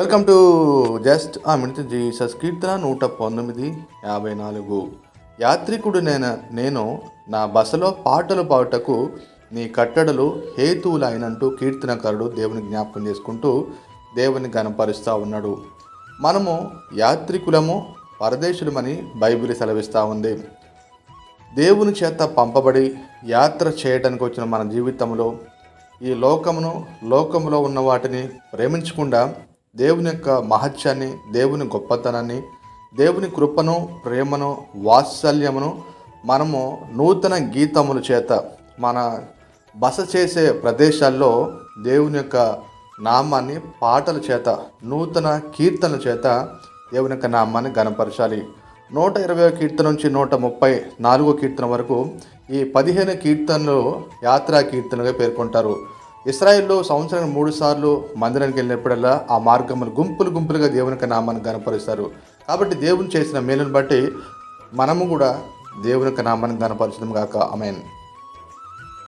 Welcome to just a minute Jesus కీర్తన నూట పంతొమ్మిది యాభై నాలుగు. యాత్రికుడు నేను నేను నా బసలో పాటలు పాడుటకు నీ కట్టడలు హేతువులైనంటూ కీర్తనకారుడు దేవుని జ్ఞాపకం చేసుకుంటూ దేవుని గనపరుస్తూ ఉన్నాడు. మనము యాత్రికులము పరదేశులమని బైబిల్ సెలవిస్తూ ఉంది. దేవుని చేత పంపబడి యాత్ర చేయడానికి వచ్చిన మన జీవితంలో ఈ లోకమును లోకములో ఉన్న వాటిని ప్రేమించకుండా దేవుని యొక్క మహత్యాన్ని దేవుని గొప్పతనాన్ని దేవుని కృపను ప్రేమను వాత్సల్యమును మనము నూతన గీతముల చేత మన బస చేసే ప్రదేశాల్లో దేవుని యొక్క నామాన్ని పాటల చేత నూతన కీర్తనల చేత దేవుని యొక్క నామాన్ని గనపరచాలి నూట ఇరవై కీర్తన నుంచి నూట ముప్పై నాలుగో కీర్తన వరకు ఈ పదిహేను కీర్తనలు యాత్రా కీర్తనలుగా పేర్కొంటారు. ఇస్రాయిల్లో సంవత్సరానికి మూడు సార్లు మందిరానికి వెళ్ళినప్పుడల్లా ఆ మార్గములు గుంపులు గుంపులుగా దేవుని యొక్క నామాన్ని గనపరుస్తారు కాబట్టి దేవుని చేసిన మేలును బట్టి మనము కూడా దేవుని యొక్క నామాన్ని గనపరచడం గాక. అమెన్